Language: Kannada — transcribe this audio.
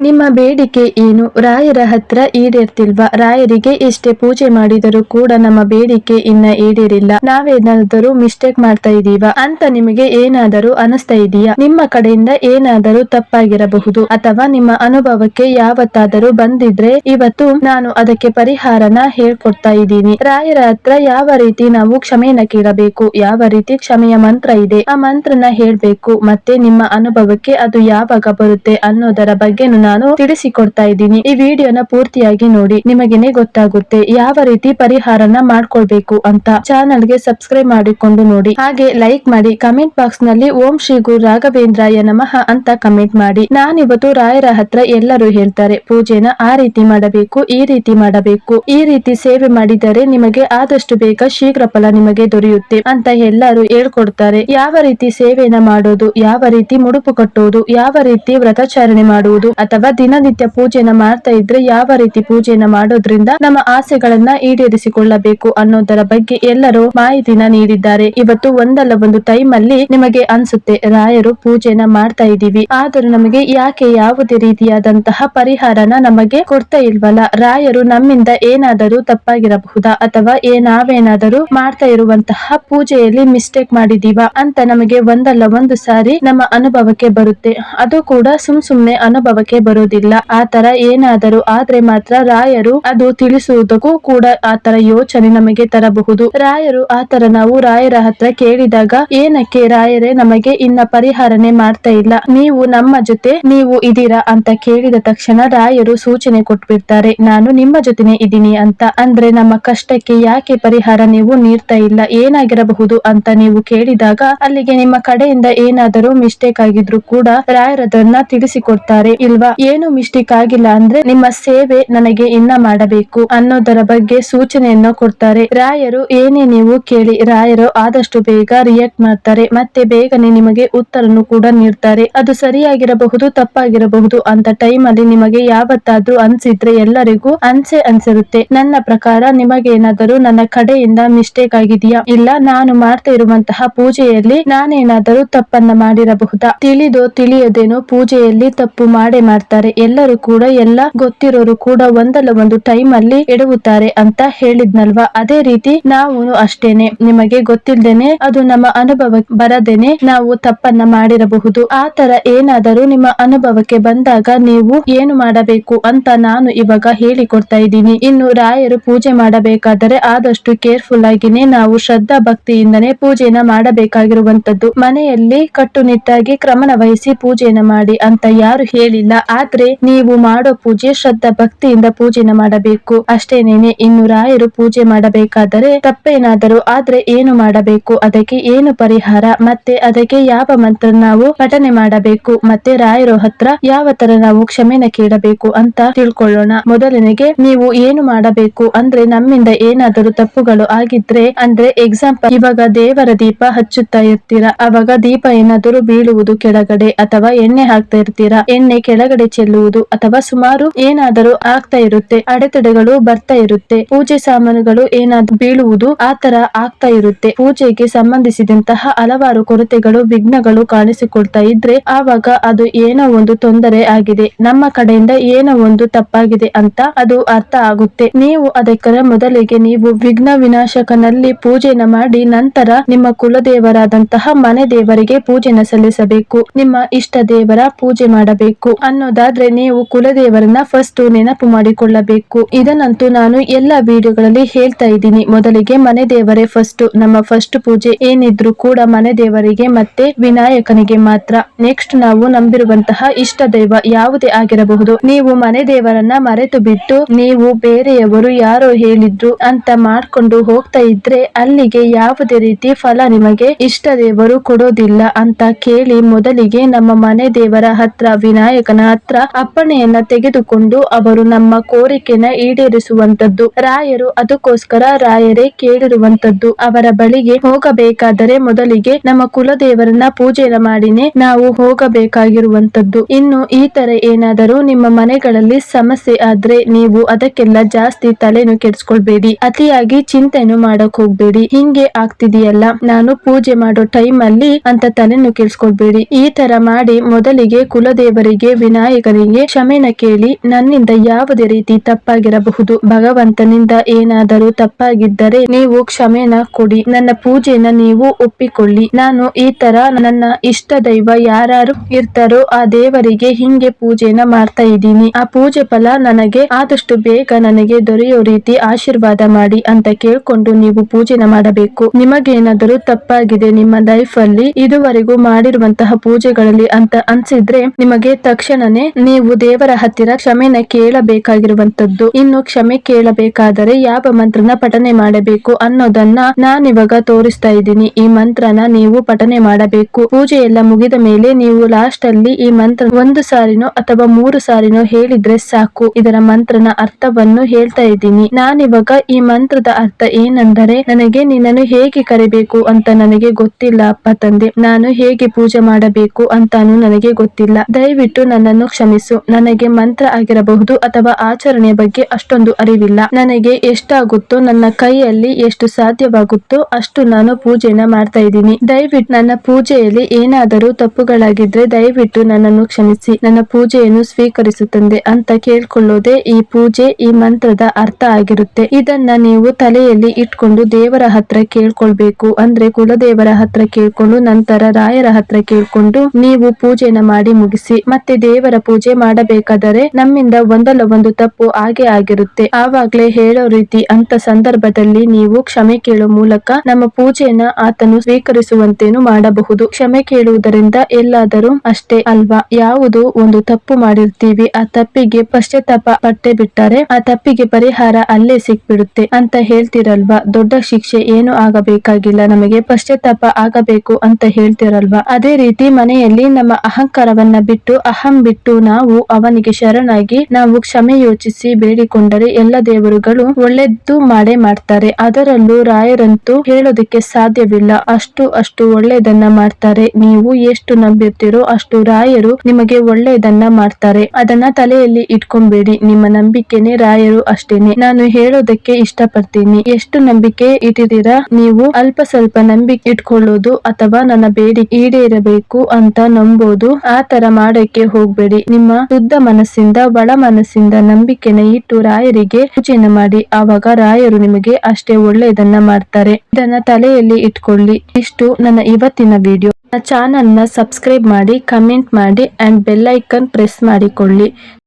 ನಿಮ್ಮ ಬೇಡಿಕೆ ಏನು? ರಾಯರ ಹತ್ರ ಈಡೇರ್ತಿಲ್ವಾ? ರಾಯರಿಗೆ ಎಷ್ಟೇ ಪೂಜೆ ಮಾಡಿದರೂ ಕೂಡ ನಮ್ಮ ಬೇಡಿಕೆ ಇನ್ನ ಈಡೇರಿಲ್ಲ. ನಾವೇನಾದರೂ ಮಿಸ್ಟೇಕ್ ಮಾಡ್ತಾ ಇದೀವಾ? ಅಂತ ನಿಮಗೆ ಏನಾದರೂ ಅನಿಸ್ತಾ ಇದೆಯಾ? ನಿಮ್ಮ ಕಡೆಯಿಂದ ಏನಾದರೂ ತಪ್ಪಾಗಿರಬಹುದು. ಅಥವಾ ನಿಮ್ಮ ಅನುಭವಕ್ಕೆ ಯಾವತ್ತಾದರೂ ಬಂದಿದ್ರೆ ಇವತ್ತು ನಾನು ಅದಕ್ಕೆ ಪರಿಹಾರನ ಹೇಳ್ಕೊಡ್ತಾ ಇದ್ದೀನಿ. ರಾಯರ ಹತ್ರ ಯಾವ ರೀತಿ ನಾವು ಕ್ಷಮೆಯನ್ನ ಕೇಳಬೇಕು ಯಾವ ರೀತಿ ಕ್ಷಮೆಯ ಮಂತ್ರ ಇದೆ? ಆ ಮಂತ್ರನ ಹೇಳ್ಬೇಕು. ಮತ್ತೆ ನಿಮ್ಮ ಅನುಭವಕ್ಕೆ ಅದು ಯಾವಾಗ ಬರುತ್ತೆ ಅನ್ನೋದರ ಬಗ್ಗೆ ನಾನು ತಿಳಿಸಿಕೊಡ್ತಾ ಇದ್ದೀನಿ. ಈ ವಿಡಿಯೋನ ಪೂರ್ತಿಯಾಗಿ ನೋಡಿ. ನಿಮಗೇನೆ ಗೊತ್ತಾಗುತ್ತೆ ಯಾವ ರೀತಿ ಪರಿಹಾರನ ಮಾಡ್ಕೊಳ್ಬೇಕು ಅಂತ ಚಾನಲ್ಗೆ ಸಬ್ಸ್ಕ್ರೈಬ್ ಮಾಡಿಕೊಂಡು ನೋಡಿ. ಹಾಗೆ ಲೈಕ್ ಮಾಡಿ. ಕಮೆಂಟ್ ಬಾಕ್ಸ್ನಲ್ಲಿ ಓಂ ಶ್ರೀ ಗುರು ರಾಘವೇಂದ್ರಾಯ ನಮಃ ಅಂತ ಕಮೆಂಟ್ ಮಾಡಿ. ನಾನಿವತ್ತು ರಾಯರ ಹತ್ರ ಎಲ್ಲರೂ ಹೇಳ್ತಾರೆ, ಪೂಜೆನ ಆ ರೀತಿ ಮಾಡಬೇಕು, ಈ ರೀತಿ ಮಾಡಬೇಕು. ಈ ರೀತಿ ಸೇವೆ ಮಾಡಿದರೆ ನಿಮಗೆ ಆದಷ್ಟು ಬೇಗ ಶೀಘ್ರ ಫಲ ನಿಮಗೆ ದೊರೆಯುತ್ತೆ ಅಂತ ಎಲ್ಲರೂ ಹೇಳ್ಕೊಡ್ತಾರೆ. ಯಾವ ರೀತಿ ಸೇವೆನ ಮಾಡೋದು, ಯಾವ ರೀತಿ ಮುಡುಪು ಕಟ್ಟುವುದು ಯಾವ ರೀತಿ ವ್ರತಾಚರಣೆ ಮಾಡುವುದು ಅಥವಾ ದಿನನಿತ್ಯ ಪೂಜೆನ ಮಾಡ್ತಾ ಇದ್ರೆ ಯಾವ ರೀತಿ ಪೂಜೆನ ಮಾಡೋದ್ರಿಂದ ನಮ್ಮ ಆಸೆಗಳನ್ನ ಈಡೇರಿಸಿಕೊಳ್ಳಬೇಕು ಅನ್ನೋದರ ಬಗ್ಗೆ ಎಲ್ಲರೂ ಮಾಹಿತಿನ ನೀಡಿದ್ದಾರೆ. ಇವತ್ತು ಒಂದಲ್ಲ, ಒಂದು ಟೈಮ್ ಅಲ್ಲಿ ನಿಮಗೆ ಅನ್ಸುತ್ತೆ, ರಾಯರು ಪೂಜೆನ ಮಾಡ್ತಾ ಇದೀವಿ ಆದರೂ ನಮಗೆ ಯಾಕೆ ಯಾವುದೇ ರೀತಿಯಾದಂತಹ ಪರಿಹಾರನ ನಮಗೆ ಕೊಡ್ತಾ ಇಲ್ವಲ್ಲ? ರಾಯರು ನಮ್ಮಿಂದ ಏನಾದರೂ ತಪ್ಪಾಗಿರಬಹುದಾ? ಅಥವಾ ಏ ನಾವೇನಾದರೂ ಮಾಡ್ತಾ ಇರುವಂತಹ ಪೂಜೆಯಲ್ಲಿ ಮಿಸ್ಟೇಕ್ ಮಾಡಿದೀವಾ ಅಂತ ನಮಗೆ ಒಂದಲ್ಲ, ಒಂದು ಸಾರಿ ನಮ್ಮ ಅನುಭವಕ್ಕೆ ಬರುತ್ತೆ. ಅದು ಕೂಡ ಸುಮ್ ಸುಮ್ನೆ ಅನುಭವಕ್ಕೆ ಬರುವುದಿಲ್ಲ. ಆ ತರ ಏನಾದರೂ ಆದ್ರೆ ಮಾತ್ರ ರಾಯರು ಅದು ತಿಳಿಸುವುದಕ್ಕೂ ಕೂಡ ಆ ತರ ಯೋಚನೆ ನಮಗೆ ತರಬಹುದು. ರಾಯರು ಆ ತರ ನಾವು ರಾಯರ ಹತ್ರ ಕೇಳಿದಾಗ ಏನಕ್ಕೆ ರಾಯರೇ ನಮಗೆ ಇನ್ನ ಪರಿಹಾರನೆ ಮಾಡ್ತಾ ಇಲ್ಲ. ನೀವು ನಮ್ಮ ಜೊತೆ ನೀವು ಇದೀರಾ ಅಂತ ಕೇಳಿದ ತಕ್ಷಣ ರಾಯರು ಸೂಚನೆ ಕೊಟ್ಬಿಡ್ತಾರೆ. ನಾನು ನಿಮ್ಮ ಜೊತೆನೆ ಇದ್ದೀನಿ ಅಂತ. ಅಂದ್ರೆ ನಮ್ಮ ಕಷ್ಟಕ್ಕೆ ಯಾಕೆ ಪರಿಹಾರ ನೀವು ನೀಡ್ತಾ ಇಲ್ಲ? ಏನಾಗಿರಬಹುದು ಅಂತ ನೀವು ಕೇಳಿದಾಗ ಅಲ್ಲಿಗೆ ನಿಮ್ಮ ಕಡೆಯಿಂದ ಏನಾದರೂ ಮಿಸ್ಟೇಕ್ ಆಗಿದ್ರು ಕೂಡ ರಾಯರದನ್ನ ತಿಳಿಸಿಕೊಡ್ತಾರೆ, ಇಲ್ವಾ? ಏನು ಮಿಸ್ಟೇಕ್ ಆಗಿಲ್ಲ ಅಂದ್ರೆ ನಿಮ್ಮ ಸೇವೆ ನನಗೆ ಇನ್ನ ಮಾಡಬೇಕು ಅನ್ನೋದರ ಬಗ್ಗೆ ಸೂಚನೆಯನ್ನ ಕೊಡ್ತಾರೆ. ರಾಯರು, ಏನೇ ನೀವು ಕೇಳಿ, ರಾಯರು ಆದಷ್ಟು ಬೇಗ ರಿಯಾಕ್ಟ್ ಮಾಡ್ತಾರೆ ಮತ್ತೆ ಬೇಗನೆ ನಿಮಗೆ ಉತ್ತರನು ಕೂಡ ನೀಡ್ತಾರೆ. ಅದು ಸರಿಯಾಗಿರಬಹುದು, ತಪ್ಪಾಗಿರಬಹುದು ಅಂತ ಟೈಮ್ ಅಲ್ಲಿ ನಿಮಗೆ ಯಾವತ್ತಾದ್ರೂ ಅನ್ಸಿದ್ರೆ ಎಲ್ಲರಿಗೂ ಅನ್ಸೆ ಅನ್ಸಿರುತ್ತೆ. ನನ್ನ ಪ್ರಕಾರ ನಿಮಗೆ ಏನಾದರೂ ನನ್ನ ಕಡೆಯಿಂದ ಮಿಸ್ಟೇಕ್ ಆಗಿದೆಯಾ? ಇಲ್ಲ, ನಾನು ಮಾಡ್ತಾ ಇರುವಂತಹ ಪೂಜೆಯಲ್ಲಿ ನಾನೇನಾದರೂ ತಪ್ಪನ್ನ ಮಾಡಿರಬಹುದಾ? ತಿಳಿದೋ ತಿಳಿಯದೇನೋ ಪೂಜೆಯಲ್ಲಿ ತಪ್ಪು ಮಾಡೇ ಮಾಡ್ತಾರೆ ಎಲ್ಲರೂ ಕೂಡ, ಎಲ್ಲ ಗೊತ್ತಿರೋರು ಕೂಡ ಒಂದಲ್ಲ ಒಂದು ಟೈಮ್ ಅಲ್ಲಿ ಎಡವುತ್ತಾರೆ ಅಂತ ಹೇಳಿದ್ನಲ್ವಾ? ಅದೇ ರೀತಿ ನಾವು ಅಷ್ಟೇನೆ. ನಿಮಗೆ ಗೊತ್ತಿಲ್ದೇನೆ ಅದು ನಮ್ಮ ಅನುಭವ ಬರದೇನೆ ನಾವು ತಪ್ಪನ್ನ ಮಾಡಿರಬಹುದು. ಆ ತರ ಏನಾದರೂ ನಿಮ್ಮ ಅನುಭವಕ್ಕೆ ಬಂದಾಗ ನೀವು ಏನು ಮಾಡಬೇಕು ಅಂತ ನಾನು ಇವಾಗ ಹೇಳಿಕೊಡ್ತಾ ಇದ್ದೀನಿ. ಇನ್ನು ರಾಯರು ಪೂಜೆ ಮಾಡಬೇಕಾದರೆ ಆದಷ್ಟು ಕೇರ್ಫುಲ್ ಆಗಿನೇ ನಾವು ಶ್ರದ್ಧಾ ಭಕ್ತಿಯಿಂದನೇ ಪೂಜೆನ ಮಾಡಬೇಕಾಗಿರುವಂತದ್ದು ಮನೆಯಲ್ಲಿ ಕಟ್ಟುನಿಟ್ಟಾಗಿ ಕ್ರಮನ ವಹಿಸಿ ಪೂಜೆನ ಮಾಡಿ ಅಂತ ಯಾರು ಹೇಳಿಲ್ಲ. ಆದ್ರೆ ನೀವು ಮಾಡೋ ಪೂಜೆ ಶ್ರದ್ಧಾ ಭಕ್ತಿಯಿಂದ ಪೂಜೆನ ಮಾಡಬೇಕು. ಅಷ್ಟೇನೇನೆ ಇನ್ನು ರಾಯರು ಪೂಜೆ ಮಾಡಬೇಕಾದರೆ ತಪ್ಪೇನಾದರೂ ಆದ್ರೆ ಏನು ಮಾಡಬೇಕು? ಅದಕ್ಕೆ ಏನು ಪರಿಹಾರ? ಮತ್ತೆ ಅದಕ್ಕೆ ಯಾವ ಮಂತ್ರ ನಾವು ಪಠನೆ ಮಾಡಬೇಕು? ಮತ್ತೆ ರಾಯರ ಹತ್ರ ಯಾವ ತರ ನಾವು ಕ್ಷಮೆನ ಕೇಳಬೇಕು ಅಂತ ತಿಳ್ಕೊಳ್ಳೋಣ. ಮೊದಲನೆಗೆ ನೀವು ಏನು ಮಾಡಬೇಕು? ಅಂದ್ರೆ ನಮ್ಮಿಂದ ಏನಾದರೂ ತಪ್ಪುಗಳು ಆಗಿದ್ರೆ, ಅಂದ್ರೆ ಎಕ್ಸಾಂಪಲ್ ಇವಾಗ ದೇವರ ದೀಪ ಹಚ್ಚುತ್ತಾ ಇರ್ತೀರಾ? ಅವಾಗ ದೀಪ ಏನಾದರೂ ಬೀಳುವುದು ಕೆಳಗಡೆ ಅಥವಾ ಎಣ್ಣೆ ಹಾಕ್ತಾ ಇರ್ತೀರಾ? ಎಣ್ಣೆ ಕೆಳಗಡೆ ಚೆಲ್ಲುವುದು ಅಥವಾ ಸುಮಾರು ಏನಾದರೂ ಆಗ್ತಾ ಇರುತ್ತೆ, ಅಡೆತಡೆಗಳು ಬರ್ತಾ ಇರುತ್ತೆ, ಪೂಜೆ ಸಾಮಾನುಗಳು ಏನಾದ್ರು ಬೀಳುವುದು ಆತರ ಆಗ್ತಾ ಇರುತ್ತೆ. ಪೂಜೆಗೆ ಸಂಬಂಧಿಸಿದಂತಹ ಹಲವಾರು ಕೊರತೆಗಳು, ವಿಘ್ನಗಳು ಕಾಣಿಸಿಕೊಳ್ತಾ ಇದ್ರೆ ಆವಾಗ ಅದು ಏನೋ ಒಂದು ತೊಂದರೆ ಆಗಿದೆ. ನಮ್ಮ ಕಡೆಯಿಂದ ಏನೋ ಒಂದು ತಪ್ಪಾಗಿದೆ ಅಂತ ಅದು ಅರ್ಥ ಆಗುತ್ತೆ. ನೀವು ಅದಕ್ಕೆ ಮೊದಲಿಗೆ ನೀವು ವಿಘ್ನ ವಿನಾಶಕನಲ್ಲಿ ಪೂಜೆನ ಮಾಡಿ ನಂತರ ನಿಮ್ಮ ಕುಲದೇವರಾದಂತಹ ಮನೆ ದೇವರಿಗೆ ಪೂಜೆನ ಸಲ್ಲಿಸಬೇಕು. ನಿಮ್ಮ ಇಷ್ಟ ದೇವರ ಪೂಜೆ ಮಾಡಬೇಕು ಅನ್ನೋದಾದ್ರೆ ನೀವು ಕುಲದೇವರನ್ನ ಫಸ್ಟ್ ನೆನಪು ಮಾಡಿಕೊಳ್ಳಬೇಕು. ಇದನ್ನಂತೂ ನಾನು ಎಲ್ಲ ವಿಡಿಯೋಗಳಲ್ಲಿ ಹೇಳ್ತಾ ಇದ್ದೀನಿ. ಮೊದಲಿಗೆ ಮನೆ ದೇವರೇ ಫಸ್ಟ್ ನಮ್ಮ ಫಸ್ಟ್ ಪೂಜೆ ಏನಿದ್ರು ಕೂಡ ಮನೆ ದೇವರಿಗೆ ಮತ್ತೆ ವಿನಾಯಕನಿಗೆ ಮಾತ್ರ. ನೆಕ್ಸ್ಟ್ ನಾವು ನಂಬಿರುವಂತಹ ಇಷ್ಟ ದೈವ ಯಾವುದೇ ಆಗಿರಬಹುದು. ನೀವು ಮನೆ ದೇವರನ್ನ ಮರೆತು ಬಿಟ್ಟು ನೀವು ಬೇರೆಯವರು ಯಾರೋ ಹೇಳಿದ್ರು ಅಂತ ಮಾಡ್ಕೊಂಡು ಹೋಗ್ತಾ ಇದ್ರೆ ಅಲ್ಲಿಗೆ ಯಾವುದೇ ರೀತಿ ಫಲ ನಿಮಗೆ ಇಷ್ಟ ದೇವರು ಕೊಡೋದಿಲ್ಲ ಅಂತ ಕೇಳಿ ಮೊದಲಿಗೆ ನಮ್ಮ ಮನೆ ದೇವರ ಹತ್ರ ವಿನಾಯಕನ ಹತ್ರ ಅಪ್ಪಣೆಯನ್ನ ತೆಗೆದುಕೊಂಡು ಅವರು ನಮ್ಮ ಕೋರಿಕೆನ ಈಡೇರಿಸುವಂತದ್ದು ರಾಯರು ಅದಕ್ಕೋಸ್ಕರ ರಾಯರೇ ಕೇಳಿರುವಂತದ್ದು ಅವರ ಬಳಿಗೆ ಹೋಗಬೇಕಾದರೆ ಮೊದಲಿಗೆ ನಮ್ಮ ಕುಲದೇವರನ್ನ ಪೂಜೆನ ಮಾಡಿನೇ ನಾವು ಹೋಗಬೇಕಾಗಿರುವಂತದ್ದು ಇನ್ನು ಈ ತರ ಏನಾದರೂ ನಿಮ್ಮ ಮನೆಗಳಲ್ಲಿ ಸಮಸ್ಯೆ ಆದ್ರೆ ನೀವು ಅದಕ್ಕೆಲ್ಲ ಜಾಸ್ತಿ ತಲೆನು ಕೆಡ್ಸ್ಕೊಳ್ಬೇಡಿ. ಅತಿಯಾಗಿ ಚಿಂತೆನು ಮಾಡಕ್ ಹೋಗ್ಬೇಡಿ. ಹಿಂಗೆ ಆಗ್ತಿದೆಯಲ್ಲ, ನಾನು ಪೂಜೆ ಮಾಡೋ ಟೈಮ್ ಅಲ್ಲಿ ಅಂತ ತಲೆನು ಕೆಡ್ಸ್ಕೊಳ್ಬೇಡಿ. ಈ ತರ ಮಾಡಿ ಮೊದಲಿಗೆ ಕುಲದೇವರಿಗೆ ವಿನಾಯಕ ವಿನಾಯಕನಿಗೆ ಕ್ಷಮೆನ ಕೇಳಿ ನನ್ನಿಂದ ಯಾವುದೇ ರೀತಿ ತಪ್ಪಾಗಿರಬಹುದು. ಭಗವಂತನಿಂದ ಏನಾದರೂ ತಪ್ಪಾಗಿದ್ದರೆ ನೀವು ಕ್ಷಮೆನ ಕೊಡಿ. ನನ್ನ ಪೂಜೆನ ನೀವು ಒಪ್ಪಿಕೊಳ್ಳಿ. ನಾನು ಈ ತರ ನನ್ನ ಇಷ್ಟ ದೈವ ಯಾರು ಇರ್ತಾರೋ ಆ ದೇವರಿಗೆ ಹಿಂಗೆ ಪೂಜೆನ ಮಾಡ್ತಾ ಇದ್ದೀನಿ. ಆ ಪೂಜೆ ಫಲ ನನಗೆ ಆದಷ್ಟು ಬೇಗ ನನಗೆ ದೊರೆಯೋ ರೀತಿ ಆಶೀರ್ವಾದ ಮಾಡಿ ಅಂತ ಕೇಳ್ಕೊಂಡು ನೀವು ಪೂಜೆನ ಮಾಡಬೇಕು. ನಿಮಗೇನಾದರೂ ತಪ್ಪಾಗಿದೆ ನಿಮ್ಮ ಲೈಫ್ ಅಲ್ಲಿ ಇದುವರೆಗೂ ಮಾಡಿರುವಂತಹ ಪೂಜೆಗಳಲ್ಲಿ ಅಂತ ಅನ್ಸಿದ್ರೆ ನಿಮಗೆ ತಕ್ಷಣನೇ ನೀವು ದೇವರ ಹತ್ತಿರ ಕ್ಷಮೆನ ಕೇಳಬೇಕಾಗಿರುವಂತದ್ದು ಇನ್ನು ಕ್ಷಮೆ ಕೇಳಬೇಕಾದರೆ ಯಾವ ಮಂತ್ರನ ಪಠನೆ ಮಾಡಬೇಕು ಅನ್ನೋದನ್ನ ನಾನಿವಾಗ ತೋರಿಸ್ತಾ ಇದ್ದೀನಿ. ಈ ಮಂತ್ರನ ನೀವು ಪಠನೆ ಮಾಡಬೇಕು. ಪೂಜೆ ಎಲ್ಲ ಮುಗಿದ ಮೇಲೆ ನೀವು ಲಾಸ್ಟ್ ಅಲ್ಲಿ ಈ ಮಂತ್ರ ಒಂದು ಸಾರಿನೋ ಅಥವಾ ಮೂರು ಸಾರಿನೋ ಹೇಳಿದ್ರೆ ಸಾಕು. ಇದರ ಮಂತ್ರನ ಅರ್ಥವನ್ನು ಹೇಳ್ತಾ ಇದ್ದೀನಿ. ನಾನಿವಾಗ ಈ ಮಂತ್ರದ ಅರ್ಥ ಏನೆಂದರೆ, ನನಗೆ ನಿನ್ನನ್ನು ಹೇಗೆ ಕರಿಬೇಕು ಅಂತ ನನಗೆ ಗೊತ್ತಿಲ್ಲ, ಅಪ್ಪ ತಂದೆ. ನಾನು ಹೇಗೆ ಪೂಜೆ ಮಾಡಬೇಕು ಅಂತಾನು ನನಗೆ ಗೊತ್ತಿಲ್ಲ. ದಯವಿಟ್ಟು ನನ್ನನ್ನು ಕ್ಷಮಿಸು. ನನಗೆ ಮಂತ್ರ ಆಗಿರಬಹುದು ಅಥವಾ ಆಚರಣೆಯ ಬಗ್ಗೆ ಅಷ್ಟೊಂದು ಅರಿವಿಲ್ಲ. ನನಗೆ ಎಷ್ಟಾಗುತ್ತೋ, ನನ್ನ ಕೈಯಲ್ಲಿ ಎಷ್ಟು ಸಾಧ್ಯವಾಗುತ್ತೋ ಅಷ್ಟು ನಾನು ಪೂಜೆನ ಮಾಡ್ತಾ ಇದ್ದೀನಿ. ದಯವಿಟ್ಟು ನನ್ನ ಪೂಜೆಯಲ್ಲಿ ಏನಾದರೂ ತಪ್ಪುಗಳಾಗಿದ್ರೆ ದಯವಿಟ್ಟು ನನ್ನನ್ನು ಕ್ಷಮಿಸಿ. ನನ್ನ ಪೂಜೆಯನ್ನು ಸ್ವೀಕರಿಸುತ್ತಂದೆ ಅಂತ ಕೇಳ್ಕೊಳ್ಳೋದೇ ಈ ಪೂಜೆ, ಈ ಮಂತ್ರದ ಅರ್ಥ ಆಗಿರುತ್ತೆ. ಇದನ್ನ ನೀವು ತಲೆಯಲ್ಲಿ ಇಟ್ಕೊಂಡು ದೇವರ ಹತ್ರ ಕೇಳ್ಕೊಳ್ಬೇಕು. ಅಂದ್ರೆ ಕುಲದೇವರ ಹತ್ರ ಕೇಳ್ಕೊಂಡು, ನಂತರ ರಾಯರ ಹತ್ರ ಕೇಳ್ಕೊಂಡು ನೀವು ಪೂಜೆನ ಮಾಡಿ ಮುಗಿಸಿ. ಮತ್ತೆ ದೇವರ ಪೂಜೆ ಮಾಡಬೇಕಾದರೆ ನಮ್ಮಿಂದ ಒಂದಲ್ಲ ಒಂದು ತಪ್ಪು ಆಗೇ ಆಗಿರುತ್ತೆ. ಆವಾಗ್ಲೇ ಹೇಳೋ ರೀತಿ ಅಂತ ಸಂದರ್ಭದಲ್ಲಿ ನೀವು ಕ್ಷಮೆ ಕೇಳೋ ಮೂಲಕ ನಮ್ಮ ಪೂಜೆಯನ್ನ ಆತನು ಸ್ವೀಕರಿಸುವಂತೇನು ಮಾಡಬಹುದು. ಕ್ಷಮೆ ಕೇಳುವುದರಿಂದ ಎಲ್ಲಾದರೂ ಅಷ್ಟೇ ಅಲ್ವಾ? ಯಾವುದು ಒಂದು ತಪ್ಪು ಮಾಡಿರ್ತೀವಿ, ಆ ತಪ್ಪಿಗೆ ಪಶ್ಚಾತ್ತಾಪ ಪಟ್ಟೆ ಬಿಟ್ಟರೆ, ಆ ತಪ್ಪಿಗೆ ಪರಿಹಾರ ಅಲ್ಲೇ ಸಿಕ್ಬಿಡುತ್ತೆ ಅಂತ ಹೇಳ್ತಿರಲ್ವಾ? ದೊಡ್ಡ ಶಿಕ್ಷೆ ಏನು ಆಗಬೇಕಾಗಿಲ್ಲ, ನಮಗೆ ಪಶ್ಚಾತ್ತಾಪ ಆಗಬೇಕು ಅಂತ ಹೇಳ್ತಿರಲ್ವಾ? ಅದೇ ರೀತಿ ಮನೆಯಲ್ಲಿ ನಮ್ಮ ಅಹಂಕಾರವನ್ನ ಬಿಟ್ಟು ಅಹಂ ನಾವು ಅವನಿಗೆ ಶರಣಾಗಿ ನಾವು ಕ್ಷಮೆ ಯೋಚಿಸಿ ಬೇಡಿಕೊಂಡರೆ ಎಲ್ಲ ದೇವರುಗಳು ಒಳ್ಳೆದ್ದು ಮಾಡೇ ಮಾಡ್ತಾರೆ. ಅದರಲ್ಲೂ ರಾಯರಂತೂ ಹೇಳೋದಕ್ಕೆ ಸಾಧ್ಯವಿಲ್ಲ. ಅಷ್ಟು ಅಷ್ಟು ಒಳ್ಳೆಯದನ್ನ ಮಾಡ್ತಾರೆ. ನೀವು ಎಷ್ಟು ನಂಬಿರ್ತೀರೋ ಅಷ್ಟು ರಾಯರು ನಿಮಗೆ ಒಳ್ಳೆಯದನ್ನ ಮಾಡ್ತಾರೆ. ಅದನ್ನ ತಲೆಯಲ್ಲಿ ಇಟ್ಕೊಂಬೇಡಿ. ನಿಮ್ಮ ನಂಬಿಕೆನೆ ರಾಯರು ಅಷ್ಟೇನೆ. ನಾನು ಹೇಳೋದಕ್ಕೆ ಇಷ್ಟಪಡ್ತೀನಿ. ಎಷ್ಟು ನಂಬಿಕೆ ಇಟ್ಟಿದ್ದೀರಾ? ನೀವು ಅಲ್ಪ ಸ್ವಲ್ಪ ನಂಬಿಕೆ ಇಟ್ಕೊಳ್ಳೋದು ಅಥವಾ ನನ್ನ ಬೇಡಿಕೆ ಈಡೇರಬೇಕು ಅಂತ ನಂಬೋದು. ಆ ತರ ಮಾಡಕ್ಕೆ ಹೋಗ್ಬೇಡಿ. ನಿಮ್ಮ ಶುದ್ಧ ಮನಸ್ಸಿಂದ, ಬಡ ಮನಸ್ಸಿಂದ ನಂಬಿಕೆನ ಇಟ್ಟು ರಾಯರಿಗೆ ಪೂಜೆನ ಮಾಡಿ. ಆವಾಗ ರಾಯರು ನಿಮಗೆ ಅಷ್ಟೇ ಒಳ್ಳೆಯದನ್ನ ಮಾಡ್ತಾರೆ. ಇದನ್ನ ತಲೆಯಲ್ಲಿ ಇಟ್ಕೊಳ್ಳಿ. ಇಷ್ಟು ನನ್ನ ಇವತ್ತಿನ ವಿಡಿಯೋ. ನನ್ನ ಚಾನಲ್ನ ಸಬ್ಸ್ಕ್ರೈಬ್ ಮಾಡಿ, ಕಮೆಂಟ್ ಮಾಡಿ ಅಂಡ್ ಬೆಲ್ ಐಕನ್ ಪ್ರೆಸ್ ಮಾಡಿಕೊಳ್ಳಿ.